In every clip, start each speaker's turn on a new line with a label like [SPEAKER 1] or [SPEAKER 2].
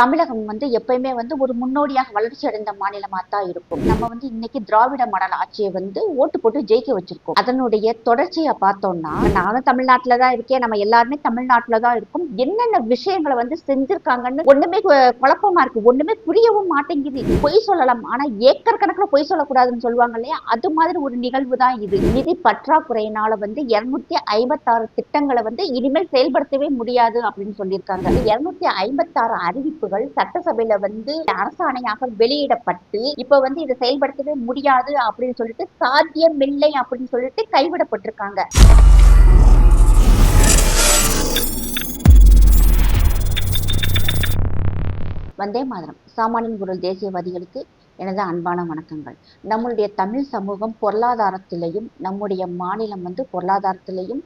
[SPEAKER 1] தமிழகம் வந்து எப்பயுமே வந்து ஒரு முன்னோடியாக வளர்ச்சி அடைந்த மாநிலமா தான் இருக்கும். நம்ம வந்து இன்னைக்கு திராவிட மாடல் ஆட்சியை வந்து ஓட்டு போட்டு ஜெயிக்க வச்சிருக்கோம். அதனுடைய தொடர்ச்சியை பார்த்தோம்னா நானும் தமிழ்நாட்டில் தான் இருக்கேன். நம்ம எல்லாருமே தமிழ்நாட்டில் தான் இருக்கும். என்னென்ன விஷயங்களை வந்து செஞ்சிருக்காங்கன்னு ஒண்ணுமே கு- குழப்பமா இருக்கு. ஒண்ணுமே புரியவும் மாட்டேங்குது. பொய் சொல்லலாம். ஆனா ஏக்கர் கணக்குல பொய் சொல்லக்கூடாதுன்னு சொல்லுவாங்க இல்லையா? அது மாதிரி ஒரு நிகழ்வு தான் இது. நிதி பற்றாக்குறையினால வந்து இருநூத்தி ஐம்பத்தாறு திட்டங்களை வந்து இனிமேல் செயல்படுத்தவே முடியாது அப்படின்னு சொல்லியிருக்காங்க. இருநூத்தி ஐம்பத்தாறு அறிவிப்பு அறிவிப்புகள் சட்டசபையில வந்து அரசாணையாக வெளியிடப்பட்டு இப்ப வந்து இதை செயல்படுத்தவே முடியாது அப்படின்னு சொல்லிட்டு சாத்தியமில்லை அப்படின்னு சொல்லிட்டு கைவிடப்பட்டிருக்காங்க. வந்தே மாதரம். சாமானியன் குரல் தேசியவாதிகளுக்கு எனது அன்பான வணக்கங்கள். நம்மளுடைய தமிழ் சமூகம் பொருளாதாரத்திலையும் நம்முடைய மாநிலம் வந்து பொருளாதாரத்திலையும்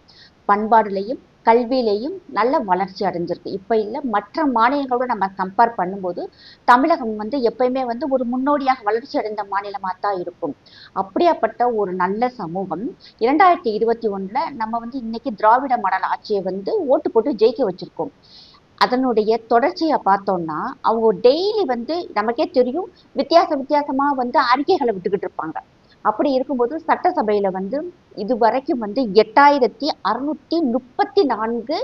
[SPEAKER 1] பண்பாடுலையும் கல்வியிலையும் நல்ல வளர்ச்சி அடைஞ்சிருக்கு. இப்போ இல்லை மற்ற மாநிலங்களோட நம்ம கம்பேர் பண்ணும்போது தமிழகம் வந்து எப்பயுமே வந்து ஒரு முன்னோடியாக வளர்ச்சி அடைந்த மாநிலமாக தான் இருக்கும். அப்படியாப்பட்ட ஒரு நல்ல சமூகம் இரண்டாயிரத்தி இருபத்தி ஒன்றில் நம்ம வந்து இன்னைக்கு திராவிட மாடல் ஆட்சியை வந்து ஓட்டு போட்டு ஜெயிக்க வச்சுருக்கோம். அதனுடைய தொடர்ச்சியை பார்த்தோம்னா அவங்க டெய்லி வந்து நமக்கே தெரியும் வித்தியாச வித்தியாசமாக வந்து அறிக்கைகளை விட்டுக்கிட்டு இருப்பாங்க. அப்படி இருக்கும்போது சட்டசபையில வந்து இது வரைக்கும் வந்து எட்டாயிரத்தி அறுநூத்தி முப்பத்தி நான்கு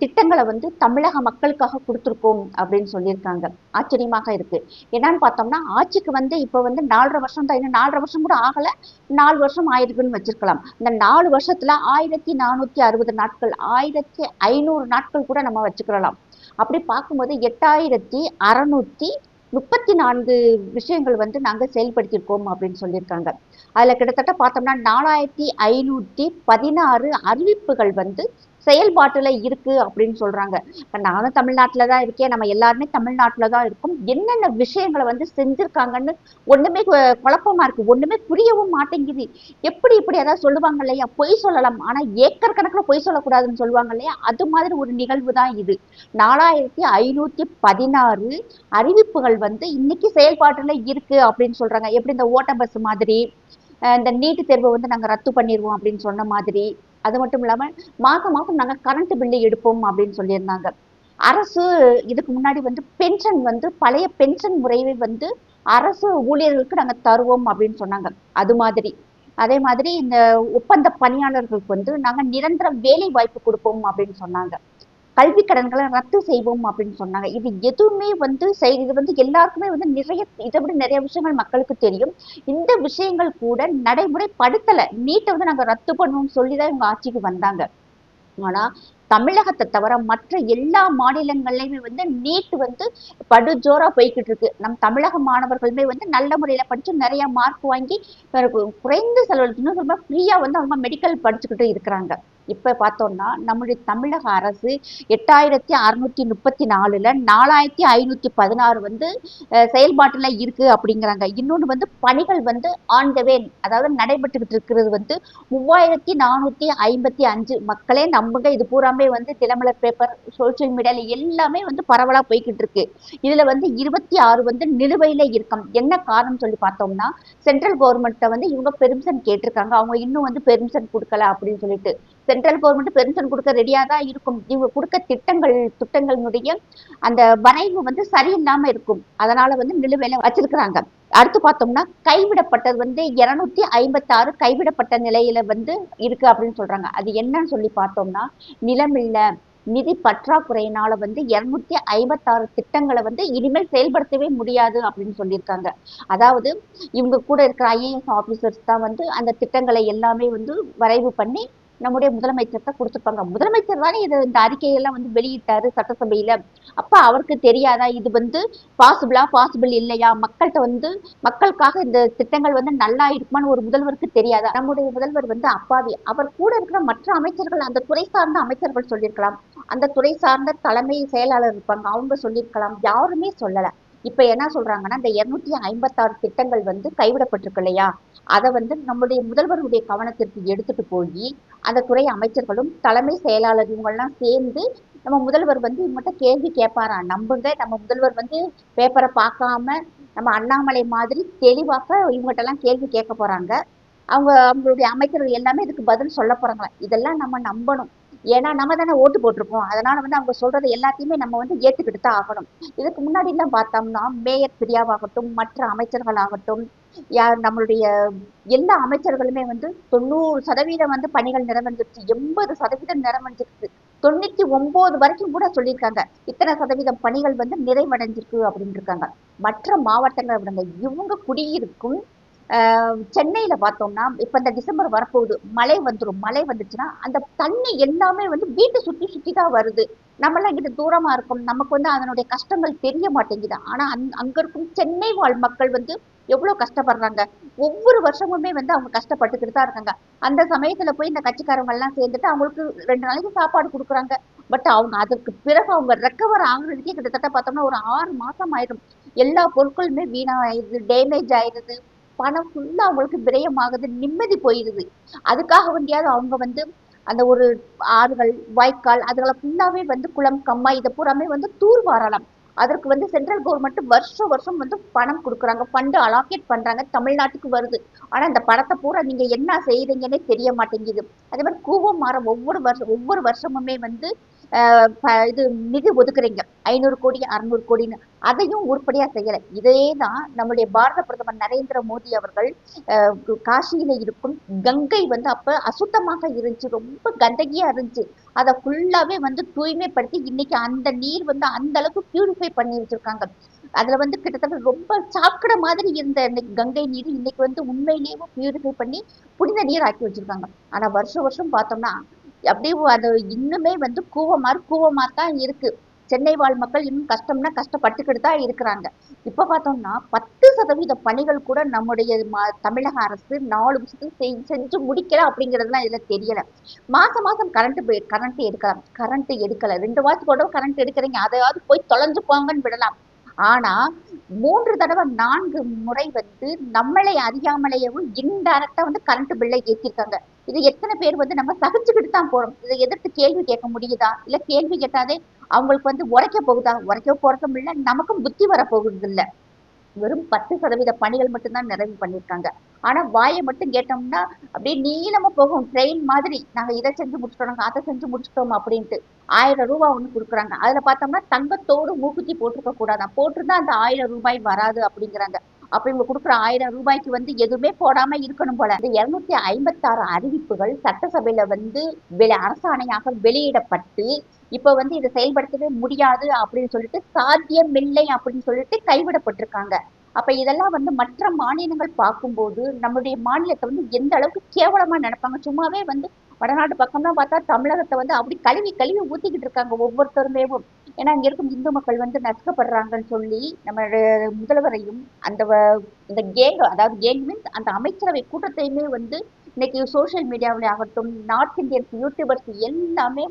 [SPEAKER 1] திட்டங்களை வந்து தமிழக மக்களுக்காக கொடுத்துருக்கோம் அப்படின்னு சொல்லியிருக்காங்க. ஆச்சரியமாக இருக்கு. என்னன்னு பார்த்தோம்னா ஆட்சிக்கு வந்து இப்போ வந்து நாலரை வருஷம் தான். இன்னும் நாலரை வருஷம் கூட ஆகல. நாலு வருஷம் ஆயிருக்குன்னு வச்சிருக்கலாம். இந்த நாலு வருஷத்துல ஆயிரத்தி நானூத்தி அறுபது நாட்கள் ஆயிரத்தி ஐநூறு நாட்கள் கூட நம்ம வச்சுக்கலாம். அப்படி பார்க்கும்போது எட்டாயிரத்தி அறநூற்றி முப்பத்தி நான்கு விஷயங்கள் வந்து நாங்க செயல்படுத்தியிருக்கோம் அப்படின்னு சொல்லியிருக்காங்க. அதுல கிட்டத்தட்ட பார்த்தோம்னா நாலாயிரத்தி ஐநூத்தி பதினாறு அறிவிப்புகள் வந்து செயல்பாட்டுல இருக்கு அப்படின்னு சொல்றாங்க. இப்ப நானும் தமிழ்நாட்டுல தான் இருக்கேன். நம்ம எல்லாருமே தமிழ்நாட்டுல தான் இருக்கோம். என்னென்ன விஷயங்களை வந்து செஞ்சிருக்காங்கன்னு ஒண்ணுமே கு- குழப்பமா இருக்கு. ஒண்ணுமே புரியவும் மாட்டேங்குது. எப்படி இப்படி ஏதாவது சொல்லுவாங்க இல்லையா? பொய் சொல்லலாம். ஆனா ஏக்கர் கணக்குல பொய் சொல்லக்கூடாதுன்னு சொல்லுவாங்க இல்லையா? அது மாதிரி ஒரு நிகழ்வு தான் இது. நாலாயிரத்தி ஐநூத்தி பதினாறு அறிவிப்புகள் வந்து இன்னைக்கு செயல்பாட்டுல இருக்கு அப்படின்னு சொல்றாங்க. எப்படி இந்த ஓட்ட பஸ் மாதிரி? இந்த நீட்டு தேர்வை வந்து நாங்க ரத்து பண்ணிடுவோம் அப்படின்னு சொன்ன மாதிரி. அது மட்டும் இல்லாம மாசம் மாசம் நாங்க கரண்ட் பில்லு எடுப்போம் அப்படின்னு சொல்லியிருந்தாங்க. அரசு இதுக்கு முன்னாடி வந்து பென்ஷன் வந்து பழைய பென்ஷன் முறையை வந்து அரசு ஊழியர்களுக்கு நாங்க தருவோம் அப்படின்னு சொன்னாங்க. அது மாதிரி. அதே மாதிரி இந்த ஒப்பந்த பணியாளர்களுக்கு வந்து நாங்க நிரந்தர வேலை வாய்ப்பு கொடுப்போம் அப்படின்னு சொன்னாங்க. கல்வி கடன்களை ரத்து செய்வோம் அப்படின்னு சொன்னாங்க. இது எதுவுமே வந்து செய் இது வந்து எல்லாருக்குமே வந்து நிறைய இதை விட நிறைய விஷயங்கள் மக்களுக்கு தெரியும். இந்த விஷயங்கள் கூட நடைமுறைப்படுத்தலை. நீட்டை வந்து நாங்கள் ரத்து பண்ணுவோம்னு சொல்லி தான் இவங்க ஆட்சிக்கு வந்தாங்க. ஆனால் தமிழகத்தை தவிர மற்ற எல்லா மாநிலங்கள்லையுமே வந்து நீட் வந்து படுஜோரா போய்கிட்டு இருக்கு. நம் தமிழக மாணவர்களுமே வந்து நல்ல முறையில படிச்சு நிறைய மார்க் வாங்கி குறைந்த செலவு ரொம்ப ஃப்ரீயா வந்து அவங்க மெடிக்கல் படிச்சுக்கிட்டு இருக்கிறாங்க. இப்ப பார்த்தோம்னா நம்முடைய தமிழக அரசு எட்டாயிரத்தி அறுநூத்தி முப்பத்தி நாலுல நாலாயிரத்தி ஐநூத்தி பதினாறு வந்து செயல்பாட்டில் செயல்பாட்டுல இருக்கு அப்படிங்கிறாங்க. இன்னொன்னு வந்து பணிகள் வந்து ஆண்டவேன் அதாவது நடைபெற்றுக்கிட்டு இருக்கிறது வந்து மூவாயிரத்தி நானூத்தி ஐம்பத்தி அஞ்சு. மக்களே நம்புங்க இது பூராமே வந்து தினமலர் பேப்பர் சோசியல் மீடியால எல்லாமே வந்து பரவலா போய்கிட்டு இருக்கு. இதுல வந்து இருபத்தி ஆறு வந்து நிலுவையில இருக்கும். என்ன காரணம் சொல்லி பார்த்தோம்னா சென்ட்ரல் கவர்மெண்ட்டை வந்து இவங்க பெர்மிஷன் கேட்டிருக்காங்க. அவங்க இன்னும் வந்து பெர்மிஷன் கொடுக்கல அப்படின்னு சொல்லிட்டு. சென்ட்ரல் கவர்மெண்ட் பென்ஷன் கொடுக்க ரெடியாக தான் இருக்கும். இவங்க கொடுக்க திட்டங்கள் திட்டங்களினுடைய அந்த வரைவு வந்து சரியில்லாம இருக்கும். அதனால வந்து நிலுவையில வச்சிருக்கிறாங்க. அடுத்து பார்த்தோம்னா கைவிடப்பட்டது வந்து இருநூத்தி ஐம்பத்தாறு கைவிடப்பட்ட நிலையில வந்து இருக்கு அப்படின்னு சொல்றாங்க. அது என்னன்னு சொல்லி பார்த்தோம்னா நிலம் நிதி பற்றாக்குறையினால வந்து இருநூத்தி ஐம்பத்தாறு திட்டங்களை வந்து இனிமேல் செயல்படுத்தவே முடியாது அப்படின்னு சொல்லியிருக்காங்க. அதாவது இவங்க கூட இருக்கிற ஐஏஎஸ் ஆபீசர்ஸ் தான் வந்து அந்த திட்டங்களை எல்லாமே வந்து வரைவு பண்ணி நம்முடைய முதலமைச்சர்கிட்ட கொடுத்துருப்பாங்க. முதலமைச்சர் தானே இது இந்த அறிக்கையெல்லாம் வந்து வெளியிட்டாரு சட்டசபையில. அப்ப அவருக்கு தெரியாதா? இது வந்து பாசிபிளா பாசிபிள் இல்லையா? மக்கள்கிட்ட வந்து மக்களுக்காக இந்த திட்டங்கள் வந்து நல்லா இருக்குமான்னு ஒரு முதல்வருக்கு தெரியாதா? நம்முடைய முதல்வர் வந்து அப்பாவி. அவர் கூட இருக்கிற மற்ற அமைச்சர்கள் அந்த துறை சார்ந்த அமைச்சர்கள் சொல்லியிருக்கலாம். அந்த துறை சார்ந்த தலைமை செயலாளர் இருப்பாங்க. அவங்க சொல்லியிருக்கலாம். யாருமே சொல்லலை. இப்ப என்ன சொல்றாங்கன்னா இந்த இருநூத்தி ஐம்பத்தாறு திட்டங்கள் வந்து கைவிடப்பட்டிருக்கு இல்லையா அதை வந்து நம்முடைய முதல்வருடைய கவனத்திற்கு எடுத்துட்டு போய் அந்த துறை அமைச்சர்களும் தலைமை செயலாளர் இவங்கெல்லாம் சேர்ந்து நம்ம முதல்வர் வந்து இவங்ககிட்ட கேள்வி கேட்பாரா? நம்புங்க. நம்ம முதல்வர் வந்து பேப்பரை பார்க்காம நம்ம அண்ணாமலை மாதிரி தெளிவாக இவங்ககிட்டலாம் கேள்வி கேட்க போறாங்க. அவங்க அவங்களுடைய அமைச்சர்கள் எல்லாமே இதுக்கு பதில் சொல்ல போறாங்களா? இதெல்லாம் நம்ம நம்பணும். ஏன்னா நம்ம தானே ஓட்டு போட்டிருப்போம் அதனால வந்து அவங்க சொல்றது எல்லாத்தையுமே நம்ம வந்து ஏத்துக்கிட்டு தான் ஆகணும். இதுக்கு முன்னாடி எல்லாம் பார்த்தோம்னா மேயர் பிரியாவாகட்டும் மற்ற அமைச்சர்களாகட்டும் யார் நம்மளுடைய எல்லா அமைச்சர்களுமே வந்து தொண்ணூறு சதவீதம் வந்து பணிகள் நிறைவஞ்சிருச்சு எண்பது சதவீதம் நிறைவடைஞ்சிருக்கு. தொண்ணூத்தி ஒன்பது வரைக்கும் கூட சொல்லியிருக்காங்க. இத்தனை சதவீதம் பணிகள் வந்து நிறைவடைஞ்சிருக்கு அப்படின்னு இருக்காங்க. மற்ற மாவட்டங்களை விடுங்க. இவங்க குடியிருக்கும் சென்னையில பார்த்தோம்னா இப்ப இந்த டிசம்பர் வரப்போகுது மழை வந்துடும் மழை வந்துச்சுன்னா அந்த தண்ணி எல்லாமே வந்து வீட்டை சுத்தி சுத்தி தான் வருது. நம்மளாம் இங்கிட்டு தூரமா இருக்கும் நமக்கு வந்து அதனுடைய கஷ்டங்கள் தெரிய மாட்டேங்குது. ஆனா அந் அங்க இருக்கும் சென்னை வாழ் மக்கள் வந்து எவ்வளவு கஷ்டப்படுறாங்க. ஒவ்வொரு வருஷமுமே வந்து அவங்க கஷ்டப்பட்டுக்கிட்டு தான் இருக்காங்க. அந்த சமயத்துல போய் இந்த கட்சிக்காரங்க எல்லாம் சேர்ந்துட்டு அவங்களுக்கு ரெண்டு நாளைக்கு சாப்பாடு கொடுக்குறாங்க. பட் அவங்க அதற்கு பிறகு அவங்க ரெக்கவர் ஆகுறதுக்கே கிட்டத்தட்ட பார்த்தோம்னா ஒரு ஆறு மாசம் ஆயிடும். எல்லா பொருட்களுமே வீணாயிருது டேமேஜ் ஆயிடுது. பணம் ஃபுல்லா அவங்களுக்கு விரயமாகுது நிம்மதி போயிடுது. அதுக்காக வேண்டியாவது அவங்க வந்து அந்த ஒரு ஆறுகள் வாய்க்கால் அதுகளை ஃபுல்லாவே வந்து குளம் கம்மா இதை பூராமே வந்து தூர் வாரலாம் அதற்கு வந்து சென்ட்ரல் கவர்மெண்ட் வருஷம் வருஷம் வந்து பணம் கொடுக்குறாங்க. ஃபண்டு அலாக்கேட் பண்றாங்க. தமிழ்நாட்டுக்கு வருது. ஆனா அந்த பணத்தை பூரா நீங்க என்ன செய்யறீங்கன்னே தெரிய மாட்டேங்குது. அதே மாதிரி கூவம் மாற ஒவ்வொரு வருஷம் ஒவ்வொரு வருஷமுமே வந்து இது நிதி ஒதுக்குறீங்க. ஐநூறு கோடி அறுநூறு கோடின்னு. அதையும் உருப்படியா செய்யல. இதே தான் நம்முடைய பாரத பிரதமர் நரேந்திர மோடி அவர்கள் ஆஹ் காசியில இருக்கும் கங்கை வந்து அப்ப அசுத்தமாக இருந்துச்சு. ரொம்ப கந்தகியா இருந்துச்சு. அதை ஃபுல்லாவே வந்து தூய்மைப்படுத்தி இன்னைக்கு அந்த நீர் வந்து அந்த அளவுக்கு பியூரிஃபை பண்ணி வச்சிருக்காங்க. அதுல வந்து கிட்டத்தட்ட ரொம்ப சாக்கடை மாதிரி இருந்த இன்னைக்கு கங்கை நீர் இன்னைக்கு வந்து உண்மையிலேயே பியூரிஃபை பண்ணி புனித நீர் ஆக்கி வச்சிருக்காங்க. ஆனா வருஷம் வருஷம் பார்த்தோம்னா அப்படியே அது இன்னுமே வந்து கூவமாறு கூவமா தான் இருக்கு. சென்னை வாழ் மக்கள் இன்னும் கஷ்டம்னா கஷ்டப்பட்டுக்கிட்டு தான் இருக்கிறாங்க. இப்ப பார்த்தோம்னா பத்து சதவீத பணிகள் கூட நம்முடைய மா தமிழக அரசு நாலு வருஷத்துக்கு செய்- செஞ்சு முடிக்கல அப்படிங்கிறதுலாம் இதுல தெரியல. மாசம் மாசம் கரண்ட் கரண்ட் எடுக்கலாம் கரண்ட் எடுக்கல. ரெண்டு வாரத்துக்கு கரண்ட் எடுக்கிறீங்க. அதையாவது போய் தொலைஞ்சு போங்கன்னு விடலாம். ஆனா மூன்று தடவை நான்கு முறை வந்து நம்மளை அறியாமலேயும் இன்டைரக்டா வந்து கரண்ட் பில்லை ஏற்றிருக்காங்க இது எத்தனை பேர் வந்து நம்ம சகிச்சுக்கிட்டு தான் போறோம்? இதை எதிர்த்து கேள்வி கேட்க முடியுதா? இல்ல கேள்வி கேட்டாதே அவங்களுக்கு வந்து உரைக்க போகுதா? உரைக்க போறதும் இல்ல நமக்கும் புத்தி வர போகுது இல்ல. வெறும் பத்து சதவீத பணிகள் மட்டும்தான் நிறைவு பண்ணியிருக்காங்க. ஆனா வாயை மட்டும் கேட்டோம்னா அப்படியே நீளமா போகும். ட்ரெயின் மாதிரி. நாங்க இதை செஞ்சு முடிச்சிட்டோம் அதை செஞ்சு முடிச்சிட்டோம் அப்படின்ட்டு ஆயிரம் ரூபாய் ஒண்ணு கொடுக்குறாங்க. அதுல பார்த்தோம்னா தங்கத்தோடு மூக்குத்தி போட்டிருக்க கூடாதான். போட்டிருந்தா அந்த ஆயிரம் ரூபாய் வராது அப்படிங்கிறாங்க. அப்ப இவங்க கொடுக்குற ஆயிரம் ரூபாய்க்கு வந்து எதுவுமே போடாம இருக்கணும் போல. இந்த இருநூத்தி ஐம்பத்தாறு அறிவிப்புகள் சட்டசபையில வந்து வெளி அரசாணையாக வெளியிடப்பட்டு இப்ப வந்து இதை செயல்படுத்தவே முடியாது அப்படின்னு சொல்லிட்டு சாத்தியமில்லை அப்படின்னு சொல்லிட்டு கைவிடப்பட்டிருக்காங்க. அப்ப இதெல்லாம் வந்து மற்ற மாநிலங்கள் பார்க்கும்போது நம்மளுடைய மாநிலத்தை வந்து எந்த அளவுக்கு கேவலமா நினைப்பாங்க? சும்மாவே வந்து வடநாட்டு பக்கம்லாம் பார்த்தா தமிழகத்தை வந்து அப்படி கழுவி கழுவி ஊற்றிக்கிட்டு இருக்காங்க ஒவ்வொருத்தருமேவும் ஏன்னா இங்கே இருக்கும் இந்து மக்கள் வந்து நசுக்கப்படுறாங்கன்னு சொல்லி நம்ம முதல்வரையும் அந்த வ- இந்த கேங் அதாவது கேங் மீன்ஸ் அந்த அமைச்சரவை கூட்டத்தையுமே வந்து இன்னைக்கு சோஷியல் மீடியாவில் ஆகட்டும் நார்த் இந்தியன்ஸ் யூடியூபர்ஸ் எல்லாமே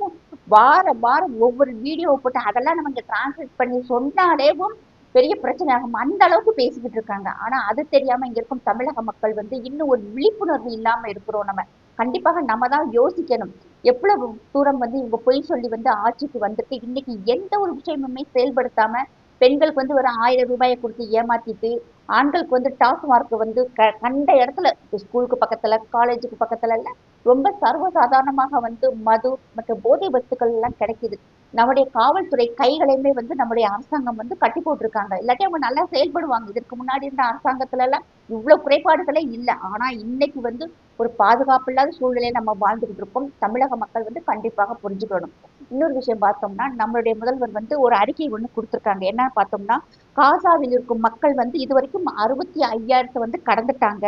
[SPEAKER 1] வார வாரம் ஒவ்வொரு வீடியோ போட்டு அதெல்லாம் நம்ம இங்கே டிரான்ஸ்லேட் பண்ணி சொன்னாலேவும் பெரிய பிரச்சனை ஆகும். அந்த அளவுக்கு பேசிக்கிட்டு இருக்காங்க. ஆனால் அது தெரியாமல் இங்கே இருக்கும் தமிழக மக்கள் வந்து இன்னும் ஒரு விழிப்புணர்வு இல்லாமல் இருக்கிறோம் நம்ம. கண்டிப்பாக நம்ம தான் யோசிக்கணும். எவ்வளவு தூரம் வந்து இவங்க பொய் சொல்லி வந்து ஆட்சிக்கு வந்துட்டு இன்னைக்கு எந்த ஒரு விஷயமுமே செயல்படுத்தாம பெண்களுக்கு வந்து ஒரு ஆயிரம் ரூபாயை கொடுத்து ஏமாத்திட்டு ஆண்களுக்கு வந்து டாப் மார்க் வந்து க கண்ட இடத்துல ஸ்கூலுக்கு பக்கத்துல காலேஜுக்கு பக்கத்துல எல்லாம் ரொம்ப சர்வசாதாரணமாக வந்து மது மற்றும் போதை வஸ்துக்கள் எல்லாம் கிடைக்குது. நம்முடைய காவல்துறை கைகளையுமே வந்து நம்முடைய அரசாங்கம் வந்து கட்டி போட்டிருக்காங்க. இல்லாட்டி அவங்க நல்லா செயல்படுவாங்க. இதற்கு முன்னாடி இருந்த அரசாங்கத்துல எல்லாம் இவ்வளவு குறைபாடுகளே இல்லை. ஆனா இன்னைக்கு வந்து ஒரு பாதுகாப்பு இல்லாத சூழ்நிலையை நம்ம வாழ்ந்துகிட்டு இருக்கோம். தமிழக மக்கள் வந்து கண்டிப்பாக புரிஞ்சுக்கணும். இன்னொரு விஷயம் பார்த்தோம்னா நம்மளுடைய முதல்வர் வந்து ஒரு அறிக்கை ஒண்ணு கொடுத்துருக்காங்க. என்ன பார்த்தோம்னா காசாவில் இருக்கும் மக்கள் வந்து இது வரைக்கும் அறுபத்தி ஐயாயிரத்தை வந்து கடந்துட்டாங்க.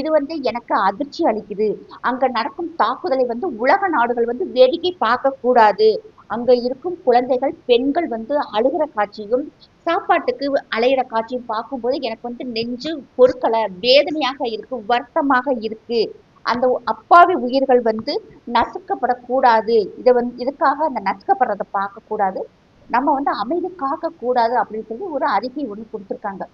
[SPEAKER 1] இது வந்து எனக்கு அதிர்ச்சி அளிக்குது. அங்க நடக்கும் தாக்குதலை வந்து உலக நாடுகள் வந்து வேடிக்கை பார்க்க கூடாது. அங்க இருக்கும் குழந்தைகள் பெண்கள் வந்து அழுகிற காட்சியும் சாப்பாட்டுக்கு அலையிற காட்சியும் பார்க்கும்போது எனக்கு வந்து நெஞ்சு பொருட்களை வேதனையாக இருக்கு வருத்தமாக இருக்கு. அந்த அப்பாவி உயிர்கள் வந்து நசுக்கப்படக்கூடாது. இதை வந்து இதுக்காக அந்த நசுக்கப்படுறதை பார்க்கக்கூடாது. நம்ம வந்து அமைதி காக்கக்கூடாது அப்படின்னு சொல்லி ஒரு அறிக்கை ஒண்ணு கொடுத்துருக்காங்க.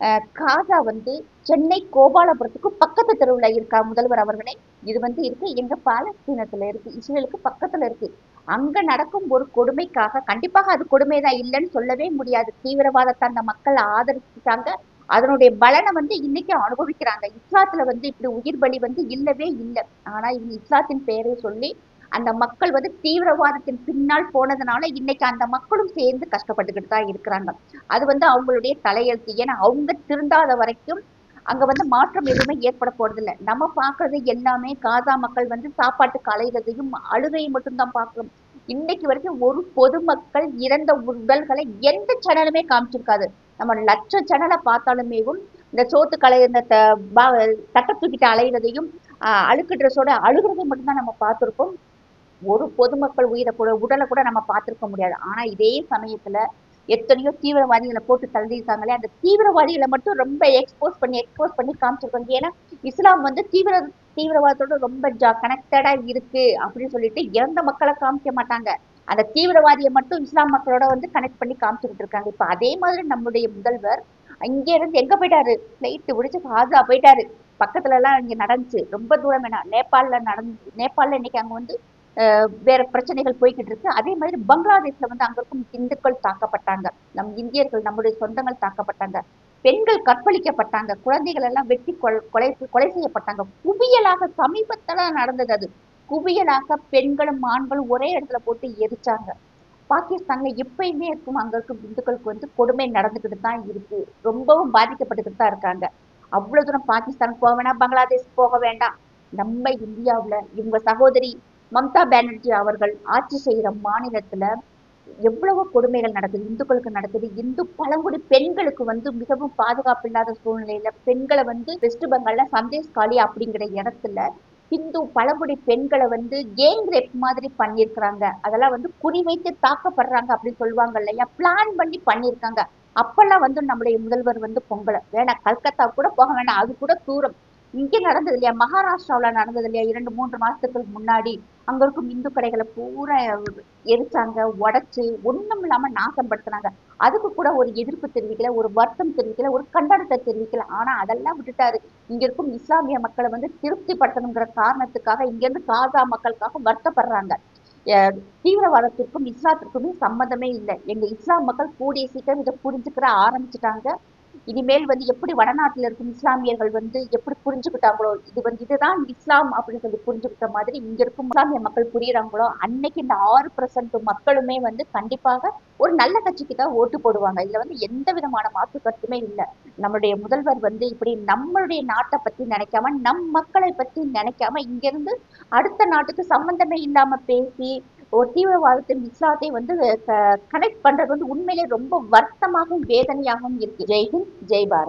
[SPEAKER 1] அஹ் காசா வந்து சென்னை கோபாலபுரத்துக்கு பக்கத்து தெருவுல இருக்கா முதல்வர் அவர்களே? இது வந்து இருக்கு. எங்க பாலஸ்தீனத்துல இருக்கு. இஸ்ரேலுக்கு பக்கத்துல இருக்கு. அங்க நடக்கும் ஒரு கொடுமைக்காக கண்டிப்பாக அது கொடுமைதான் இல்லைன்னு சொல்லவே முடியாது. தீவிரவாதத்தை அந்த மக்கள் ஆதரிச்சுட்டாங்க. அதனுடைய பலனை வந்து இன்னைக்கு அனுபவிக்கிறாங்க. இஸ்லாத்துல வந்து இப்படி உயிர் பலி வந்து இல்லவே இல்லை. ஆனா இவங்க இஸ்லாத்தின் பெயரை சொல்லி அந்த மக்கள் வந்து தீவிரவாதத்தின் பின்னால் போனதுனால இன்னைக்கு அந்த மக்களும் சேர்ந்து கஷ்டப்பட்டுக்கிட்டு தான் இருக்கிறாங்க. அது வந்து அவங்களுடைய தலையெழுத்து. ஏன்னா அவங்க திருந்தாத வரைக்கும் அங்க வந்து மாற்றம் எதுவுமே ஏற்பட போறதில்ல நம்ம பாக்குறது எல்லாமே காசா மக்கள் வந்து சாப்பாட்டுக்கு அலைகிறதையும் அழுகையும் மட்டும்தான் பார்க்கணும் இன்னைக்கு வரைக்கும் ஒரு பொதுமக்கள் இறந்த உடல்களை எந்த சேனலுமே காமிச்சிருக்காது. நம்ம லட்ச சேனலை பார்த்தாலுமேவும் இந்த சோத்து கலை இந்த தட்டை தூக்கிட்டு அலையிறதையும் அழுக்கு ட்ரெஸ்ஸோட அழுகிறதையும் மட்டும்தான் நம்ம பார்த்துருக்கோம் ஒரு பொதுமக்கள் உயிரை கூட உடலை கூட நம்ம பார்த்துருக்க முடியாது. ஆனா இதே சமயத்துல எத்தனையோ தீவிரவாதிகளை போட்டு தள்ளியிருக்காங்களே அந்த தீவிரவாதிகளை மட்டும் ரொம்ப எக்ஸ்போஸ் பண்ணி எக்ஸ்போஸ் பண்ணி காமிச்சிருக்காங்க. ஏன்னா இஸ்லாம் வந்து தீவிர தீவிரவாதத்தோட ரொம்ப ஜா கனெக்டடா இருக்கு அப்படின்னு சொல்லிட்டு இறந்த மக்களை காமிக்க மாட்டாங்க. அந்த தீவிரவாதியை மட்டும் இஸ்லாம் மக்களோட வந்து கனெக்ட் பண்ணி காமிச்சுக்கிட்டு இருக்காங்க. இப்ப அதே மாதிரி நம்முடைய முதல்வர் அங்கே இருந்து எங்க போயிட்டாரு? பிளைட் விடிச்சு காசா போயிட்டாரு. பக்கத்துல எல்லாம் இங்க நடந்துச்சு. ரொம்ப தூரம் வேணாம். நேபாள்ல நடந்து நேபாள்ல இன்னைக்கு அங்க வந்து வேற பிரச்சனைகள் போய்கிட்டு இருக்கு. அதே மாதிரி பங்களாதேஷ்ல வந்து அங்க இருக்கும் இந்துக்கள் தாக்கப்பட்டாங்க. நம் இந்தியர்கள் நம்முடைய சொந்தங்கள் தாக்கப்பட்டாங்க. பெண்கள் கற்பழிக்கப்பட்டாங்க. குழந்தைகள் எல்லாம் வெட்டி கொலை கொலை செய்யப்பட்டாங்க. குவியலாக சமீபத்துல நடந்தது அது. குவியலாக பெண்களும் ஆண்களும் ஒரே இடத்துல போட்டு எரிச்சாங்க. பாகிஸ்தான்ல எப்பயுமே இருக்கும் அங்க இருக்கும் இந்துக்களுக்கு வந்து கொடுமை நடந்துகிட்டு தான் இருக்கு. ரொம்பவும் பாதிக்கப்பட்டுக்கிட்டு தான் இருக்காங்க. அவ்வளவு தூரம் பாகிஸ்தான் போக வேணாம் பங்களாதேஷ் போக வேண்டாம். நம்ம இந்தியாவுல இவங்க சகோதரி மம்தா பானர்ஜி அவர்கள் ஆட்சி செய்யற மாநிலத்துல எவ்வளவு கொடுமைகள் நடக்குது இந்துக்களுக்கு நடக்குது. இந்து பழங்குடி பெண்களுக்கு வந்து மிகவும் பாதுகாப்பு இல்லாத சூழ்நிலையில பெண்களை வந்து வெஸ்ட் பெங்கால்ல சந்தேஷ் காளி அப்படிங்கிற இடத்துல ஹிந்து பழங்குடி பெண்களை வந்து கேங் ரேப் மாதிரி பண்ணியிருக்கிறாங்க. அதெல்லாம் வந்து குறிவைத்து தாக்கப்படுறாங்க அப்படின்னு சொல்லுவாங்க இல்லையா? பிளான் பண்ணி பண்ணியிருக்காங்க. அப்பெல்லாம் வந்து நம்முடைய முதல்வர் வந்து பொங்கலை. வேணாம் கல்கத்தா கூட போக வேணாம். அது கூட தூரம். இங்கே நடந்தது இல்லையா? மகாராஷ்டிராவில் நடந்தது இல்லையா? இரண்டு மூன்று மாசத்துக்கு முன்னாடி அங்க இருக்கும் இந்து கடைகளை பூரா எரிச்சாங்க உடைச்சு ஒண்ணும் இல்லாம நாசம் படுத்துனாங்க அதுக்கு கூட ஒரு எதிர்ப்பு தெரிவிக்கல ஒரு வருத்தம் தெரிவிக்கல ஒரு கண்டனத்தை தெரிவிக்கல. ஆனா அதெல்லாம் விட்டுட்டாரு. இங்க இருக்கும் இஸ்லாமிய மக்களை வந்து திருப்திப்படுத்தணுங்கிற காரணத்துக்காக இங்க இருந்து காசா மக்களுக்காக வருத்தப்படுறாங்க. தீவிரவாதத்திற்கும் இஸ்லாத்திற்குமே சம்மந்தமே இல்லை. எங்க இஸ்லாம் மக்கள் கூடிய சீக்கிரம் இதை புரிஞ்சுக்கிற ஆரம்பிச்சுட்டாங்க. இனிமேல் வந்து எப்படி வடநாட்டில் இருக்கும் இஸ்லாமியர்கள் வந்து எப்படி புரிஞ்சுக்கிட்டாங்களோ இது வந்து இதுதான் இஸ்லாம் அப்படின்னு சொல்லி புரிஞ்சுக்கிட்ட மாதிரி இங்க இருக்கும் இஸ்லாமிய மக்கள் புரியுறாங்களோ அன்னைக்கு இந்த ஆறு பர்சன்ட் மக்களுமே வந்து கண்டிப்பாக ஒரு நல்ல கட்சிக்கு தான் ஓட்டு போடுவாங்க. இதுல வந்து எந்த விதமான மாற்று கருத்துமே இல்லை. நம்மளுடைய முதல்வர் வந்து இப்படி நம்மளுடைய நாட்டை பத்தி நினைக்காம நம் மக்களை பத்தி நினைக்காம இங்க இருந்து அடுத்த நாட்டுக்கு சம்பந்தமே இல்லாம பேசி ஒரு தீவிரவாதத்தின் இஸ்லாத்தை வந்து கனெக்ட் பண்றது வந்து உண்மையிலே ரொம்ப வருத்தமாகவும் வேதனையாகவும் இருக்கு. ஜெய்ஹிந்த் ஜெய் பாரத்.